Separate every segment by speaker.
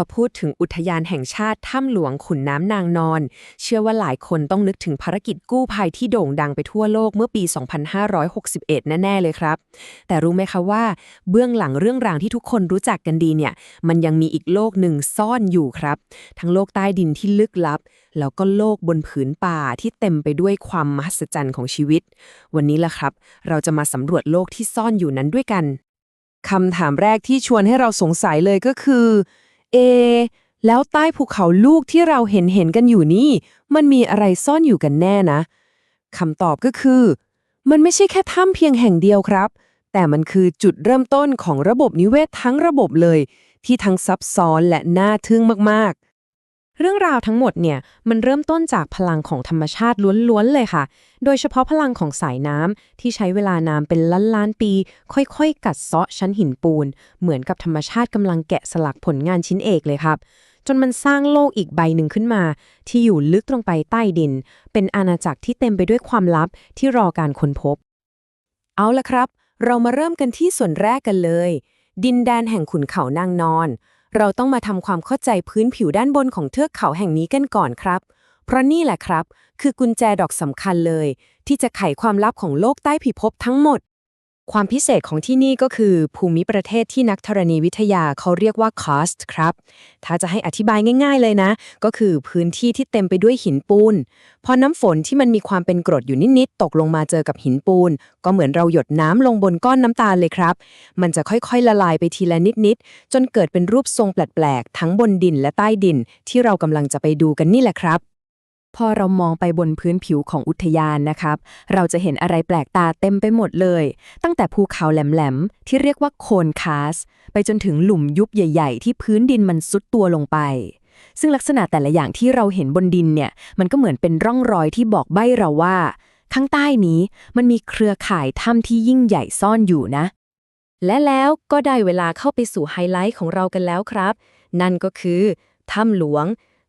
Speaker 1: พอพูดถึงอุทยานแห่งชาติถ้ำหลวงขุนน้ำนางนอน เชื่อว่าหลายคนต้องนึกถึงภารกิจกู้ภัยที่โด่งดังไปทั่วโลกเมื่อปี 2561 แน่ ๆ เลยครับ แต่รู้ไหมคะว่า เบื้องหลังเรื่องราวที่ทุกคนรู้จักกันดีเนี่ย มันยังมีอีกโลกหนึ่งซ่อนอยู่ครับ ทั้งโลกใต้ดินที่ลึกลับ แล้วก็โลกบนผืนป่าที่เต็มไปด้วยความมหัศจรรย์ของชีวิต วันนี้ล่ะครับ เราจะมาสำรวจโลกที่ซ่อนอยู่นั้นด้วยกันคำถามแรกที่ชวนให้เราสงสัยเลยก็คือ เอ แล้วใต้ภูเขาลูกที่เราเห็นเห็นกันอยู่นี่ มันมีอะไรซ่อนอยู่กันแน่นะคำตอบก็คือ มันไม่ใช่แค่ถ้ำเพียงแห่งเดียวครับ แต่มันคือจุดเริ่มต้นของระบบนิเวศทั้งระบบเลย ที่ทั้งซับซ้อนและน่าทึ่งมากๆ เรื่องราวทั้งหมดเนี่ยมันเริ่มต้นจากพลังของธรรมชาติล้วนๆเลยค่ะ โดยเฉพาะพลังของสายน้ำที่ใช้เวลาน้ำเป็นล้านล้านๆปี ค่อยๆ กัดเซาะชั้นหินปูน เหมือนกับธรรมชาติกำลังแกะสลักผลงานชิ้นเอกเลยครับจนมันสร้างโลกอีกใบหนึ่งขึ้นมา ที่อยู่ลึกตรงไปใต้ดิน เป็นอาณาจักรที่เต็มไปด้วยความลับที่รอการค้นพบ เอาละครับ เรามาเริ่มกันที่ส่วนแรกกันเลย ดินแดนแห่งขุนเขานางนอน เราต้องมาทำความเข้าใจพื้นผิวด้านบนของเทือกเขาแห่งนี้กันก่อนครับ เพราะนี่แหละครับ คือกุญแจดอกสำคัญเลย ที่จะไขความลับของโลกใต้ผิภพทั้งหมด ความพิเศษของที่นี่ก็คือ ภูมิประเทศที่นักธรณีวิทยาเขาเรียกว่า cost ครับ ถ้าจะให้อธิบายง่าย ๆเลยนะ ก็คือพื้นที่ที่เต็มไปด้วยหินปูน พอน้ำฝนที่มันมีความเป็นกรดอยู่นิด ๆ ตกลงมาเจอกับหินปูน ก็เหมือนเราหยดน้ำลงบนก้อนน้ำตาลเลยครับ มันจะค่อยๆ ละลายไปทีละนิด ๆ จนเกิดเป็นรูปทรงแปลก ๆ ทั้งบนดินและใต้ดิน ที่เรากำลังจะไปดูกันนี่แหละครับ พอเรามองไปบนพื้นผิวของอุทยานนะครับ เราจะเห็นอะไรแปลกตาเต็มไปหมดเลย ตั้งแต่ภูเขาแหลมๆ ที่เรียกว่าโคนคาส ไปจนถึงหลุมยุบใหญ่ ๆ ที่พื้นดินมันซุดตัวลงไป ซึ่งลักษณะแต่ละอย่างที่เราเห็นบนดินเนี่ย มันก็เหมือนเป็นร่องรอยที่บอกใบ้เราว่า ข้างใต้นี้มันมีเครือข่ายถ้ำที่ยิ่งใหญ่ซ่อนอยู่นะ และแล้วก็ได้เวลาเข้าไปสู่ไฮไลท์ของเรากันแล้วครับ นั่นก็คือถ้ำหลวง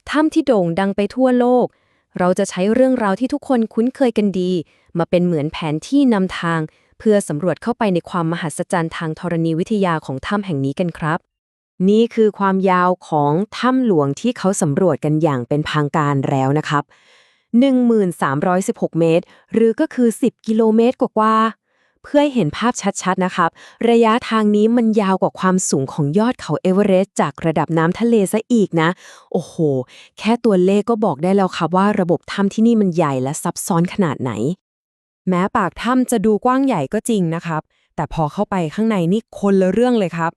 Speaker 1: ถ้ำที่โด่งดังไปทั่วโลก เราจะใช้เรื่องราวที่ทุกคนคุ้นเคยกันดี มาเป็นเหมือนแผนที่นำทาง เพื่อสำรวจเข้าไปในความมหัศจรรย์ทางธรณีวิทยาของถ้ำแห่งนี้กันครับ นี่คือความยาวของถ้ำหลวงที่เขาสำรวจกันอย่างเป็นทางการแล้วนะครับ 1316 เมตร หรือก็คือ 10 กิโลเมตรกว่าๆ เพื่อให้เห็นภาพชัดๆ นะครับ ระยะทางนี้มันยาวกว่าความสูงของยอดเขาเอเวอเรสต์จากระดับน้ำทะเลซะอีกนะ โอ้โห แค่ตัวเลขก็บอกได้แล้วครับว่าระบบถ้ำที่นี่มันใหญ่และซับซ้อนขนาดไหน แม้ปากถ้ำจะดูกว้างใหญ่ก็จริงนะครับ แต่พอเข้าไปข้างในนี่คนละเรื่องเลยครับ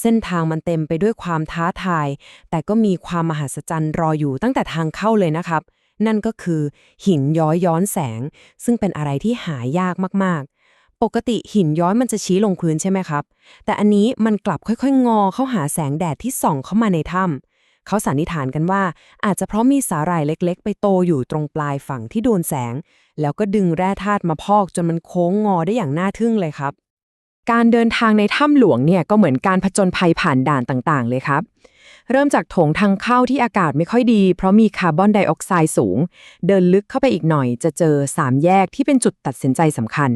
Speaker 1: เส้นทางมันเต็มไปด้วยความท้าทาย แต่ก็มีความมหัศจรรย์รออยู่ตั้งแต่ทางเข้าเลยนะครับ นั่นก็คือหินย้อยย้อนแสง ซึ่งเป็นอะไรที่หายากมากๆ ปกติหินย้อยมันจะชี้ลงพื้นใช่ไหมครับ แต่อันนี้มันกลับค่อยๆ งอเข้าหาแสงแดดที่ส่องเข้ามาในถ้ำเขาสันนิษฐานกันว่า อาจจะเพราะมีสาหร่ายเล็กๆ ไปโตอยู่ตรงปลายฝั่งที่โดนแสง แล้วก็ดึงแร่ธาตุมาพอกจนมันโค้งงอได้อย่างน่าทึ่งเลยครับ การเดินทางในถ้ำหลวงเนี่ยก็เหมือนการผจญภัยผ่านด่านต่างๆ เลยครับ เริ่มจากโถงทางเข้าที่อากาศไม่ค่อยดี เพราะมีคาร์บอนไดออกไซด์สูง เดินลึกเข้าไปอีกหน่อย จะเจอ 3 แยกที่เป็นจุดตัดสินใจสำคัญ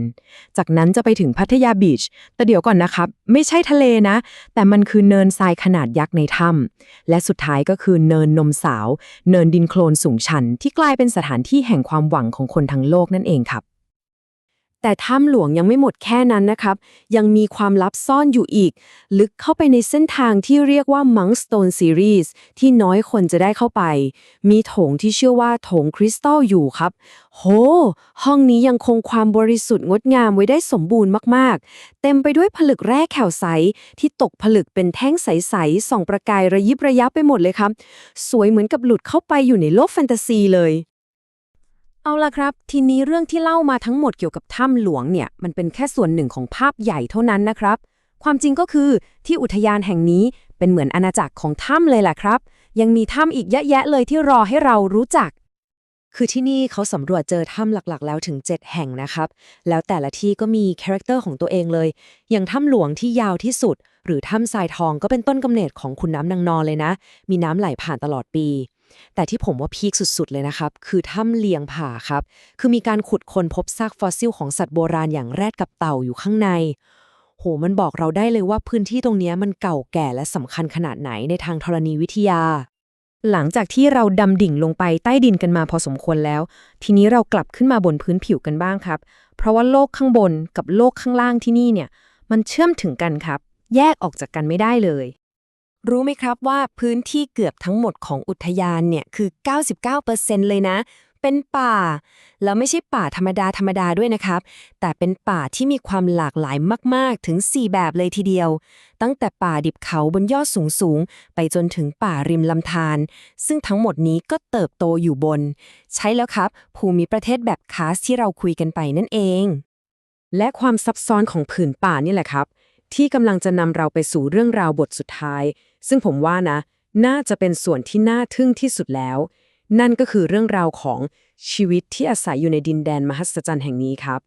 Speaker 1: จากนั้นจะไปถึงพัทยาบีช แต่เดี๋ยวก่อนนะครับ ไม่ใช่ทะเลนะ แต่มันคือเนินทรายขนาดยักษ์ในถ้ำและสุดท้ายก็คือเนินนมสาว เนินดินโคลนสูงชันที่กลายเป็นสถานที่แห่งความหวังของคนทั้งโลกนั่นเองครับ แต่ถ้ำหลวงยังไม่หมดแค่นั้นนะครับ ยังมีความลับซ่อนอยู่อีก ลึกเข้าไปในเส้นทางที่เรียกว่า Monkstone Series ที่น้อยคนจะได้เข้าไป มีโถงที่เชื่อว่าโถงคริสตัลอยู่ครับ โห ห้องนี้ยังคงความบริสุทธิ์งดงามไว้ได้สมบูรณ์มากๆ เต็มไปด้วยผลึกแร่แขวใส ที่ตกผลึกเป็นแท่งใสๆส่องประกายระยิบระยับไปหมดเลยครับ สวยเหมือนกับหลุดเข้าไปอยู่ในโลกแฟนตาซีเลย เอาล่ะครับ ทีนี้เรื่องที่เล่ามาทั้งหมดเกี่ยวกับถ้ำหลวงเนี่ย มันเป็นแค่ส่วนหนึ่งของภาพใหญ่เท่านั้นนะครับ ความจริงก็คือที่อุทยานแห่งนี้เป็นเหมือนอาณาจักรของถ้ำเลยแหละครับ ยังมีถ้ำอีกเยอะแยะเลยที่รอให้เรารู้จัก คือที่นี่เขาสำรวจเจอถ้ำหลักๆ แล้วถึง 7 แห่งนะครับ แล้วแต่ละที่ก็มีคาแรคเตอร์ของตัวเองเลย อย่างถ้ำหลวงที่ยาวที่สุด หรือถ้ำทรายทองก็เป็นต้นกำเนิดของคุณน้ำนางนอนเลยนะ มีน้ำไหลผ่านตลอดปี แต่ที่ผมว่าพีคสุดๆเลยนะครับ คือถ้ำเลียงผาครับ คือมีการขุดค้นพบซากฟอสซิลของสัตว์โบราณอย่างแรดกับเต่าอยู่ข้างใน โห มันบอกเราได้เลยว่าพื้นที่ตรงนี้มันเก่าแก่และสำคัญขนาดไหนในทางธรณีวิทยา หลังจากที่เราดำดิ่งลงไปใต้ดินกันมาพอสมควรแล้ว ทีนี้เรากลับขึ้นมาบนพื้นผิวกันบ้างครับ เพราะว่าโลกข้างบนกับโลกข้างล่างที่นี่เนี่ย มันเชื่อมถึงกันครับ แยกออกจากกันไม่ได้เลย รู้ไหมครับว่าพื้นที่เกือบทั้งหมดของอุทยานเนี่ยคือ 99%เลยนะ เป็นป่า แล้วไม่ใช่ป่าธรรมดาธรรมดาด้วยนะครับ แต่เป็นป่าที่มีความหลากหลายมาก ๆ ถึง 4 แบบเลยทีเดียว ตั้งแต่ป่าดิบเขาบนยอดสูง ๆ ไปจนถึงป่าริมลำธาร ซึ่งทั้งหมดนี้ก็เติบโตอยู่บน ใช่แล้วครับ ภูมิประเทศแบบคาสที่เราคุยกันไปนั่นเอง และความซับซ้อนของผืนป่านี่แหละครับ ที่กำลังจะนำเราไปสู่เรื่องราวบทสุดท้าย ซึ่งผมว่านะ น่าจะเป็นส่วนที่น่าทึ่งที่สุดแล้ว นั่นก็คือเรื่องราวของชีวิตที่อาศัยอยู่ในดินแดนมหัศจรรย์แห่งนี้ครับ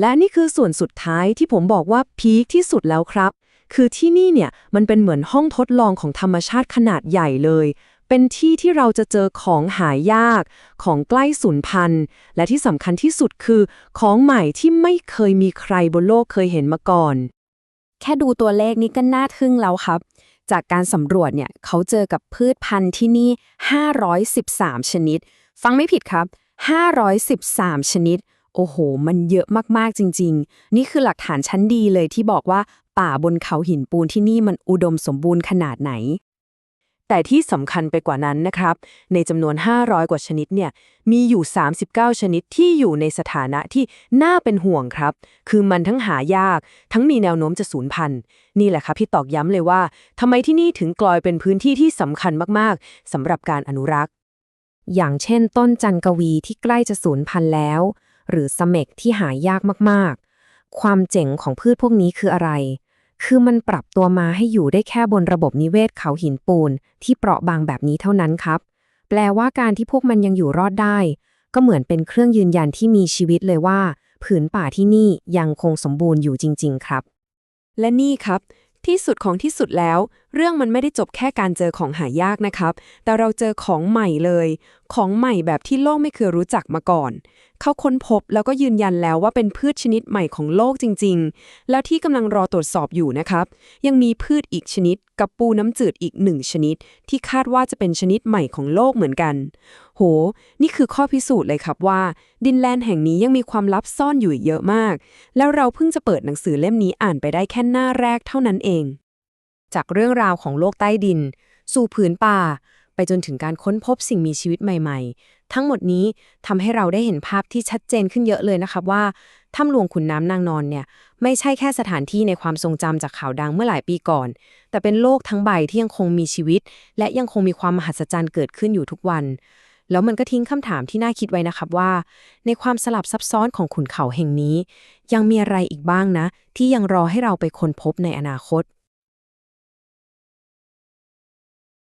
Speaker 1: และนี่คือส่วนสุดท้ายที่ผมบอกว่าพีคที่สุดแล้วครับ คือที่นี่เนี่ยมันเป็นเหมือนห้องทดลองของธรรมชาติขนาดใหญ่เลย เป็นที่ที่เราจะเจอของหายาก ของใกล้สูญพันธุ์ และที่สำคัญที่สุดคือ ของใหม่ที่ไม่เคยมีใครบนโลกเคยเห็นมาก่อน แค่ดูตัวเลขนี้ก็น่าทึ่งแล้วครับ จากการสำรวจเนี่ยเขาเจอกับพืชพันธุ์ที่นี่ 513 ชนิด ฟังไม่ผิดครับ 513 ชนิด โอ้โห มันเยอะมากๆจริง ๆ นี่คือหลักฐานชั้นดีเลยที่บอกว่าป่าบนเขาหินปูนที่นี่มันอุดมสมบูรณ์ขนาดไหน แต่ที่สำคัญไปกว่านั้นนะครับ ในจำนวน 500 กว่าชนิดเนี่ย มีอยู่ 39 ชนิดที่อยู่ในสถานะที่น่าเป็นห่วงครับ คือมันทั้งหายาก ทั้งมีแนวโน้มจะสูญพันธุ์ นี่แหละครับที่ตอกย้ำเลยว่าทำไมที่นี่ถึงกลอยเป็นพื้นที่ที่สำคัญมากๆสำหรับการอนุรักษ์ อย่างเช่น ต้นจันกวีที่ใกล้จะสูญพันธุ์แล้ว หรือสเมกที่หายากมากๆ ความเจ๋งของพืชพวกนี้คืออะไร คือมันปรับตัวมาให้อยู่ได้แค่บนระบบนิเวศเขาหินปูน ที่เปราะบางแบบนี้เท่านั้นครับ แปลว่าการที่พวกมันยังอยู่รอดได้ ก็เหมือนเป็นเครื่องยืนยันที่มีชีวิตเลยว่า ผืนป่าที่นี่ยังคงสมบูรณ์อยู่จริง ๆ ครับ และนี่ครับที่สุดของที่สุดแล้ว เรื่องมันไม่ได้จบแค่การเจอของหายากนะครับ แต่เราเจอของใหม่เลย ของใหม่แบบที่โลกไม่เคยรู้จักมาก่อน เขาค้นพบแล้วก็ยืนยันแล้วว่าเป็นพืชชนิดใหม่ของโลกจริง ๆ แล้วที่กำลังรอตรวจสอบอยู่นะครับ ยังมีพืชอีกชนิด กับปูน้ำจืดอีกหนึ่งชนิด ที่คาดว่าจะเป็นชนิดใหม่ของโลกเหมือนกัน โห นี่คือข้อพิสูจน์เลยครับว่า ดินแลนด์แห่งนี้ยังมีความลับซ่อนอยู่อีกเยอะมาก แล้วเราเพิ่งจะเปิดหนังสือเล่มนี้อ่านไปได้แค่หน้าแรกเท่านั้นเอง จากเรื่องราวของโลกใต้ดิน สู่ผืนป่า ไปจนถึงการค้นพบสิ่งมีชีวิตใหม่ ๆ ทั้งหมดนี้ทำให้เราได้เห็นภาพที่ชัดเจนขึ้นเยอะเลยนะครับว่าถ้ำหลวงขุนน้ำนางนอนเนี่ย ไม่ใช่แค่สถานที่ในความทรงจำจากข่าวดังเมื่อหลายปีก่อน แต่เป็นโลกทั้งใบที่ยังคงมีชีวิต และยังคงมีความมหัศจรรย์เกิดขึ้นอยู่ทุกวัน แล้วมันก็ทิ้งคำถามที่น่าคิดไว้นะครับว่า ในความสลับซับซ้อนของขุนเขาแห่งนี้ ยังมีอะไรอีกบ้างนะ ที่ยังรอให้เราไปค้นพบในอนาคต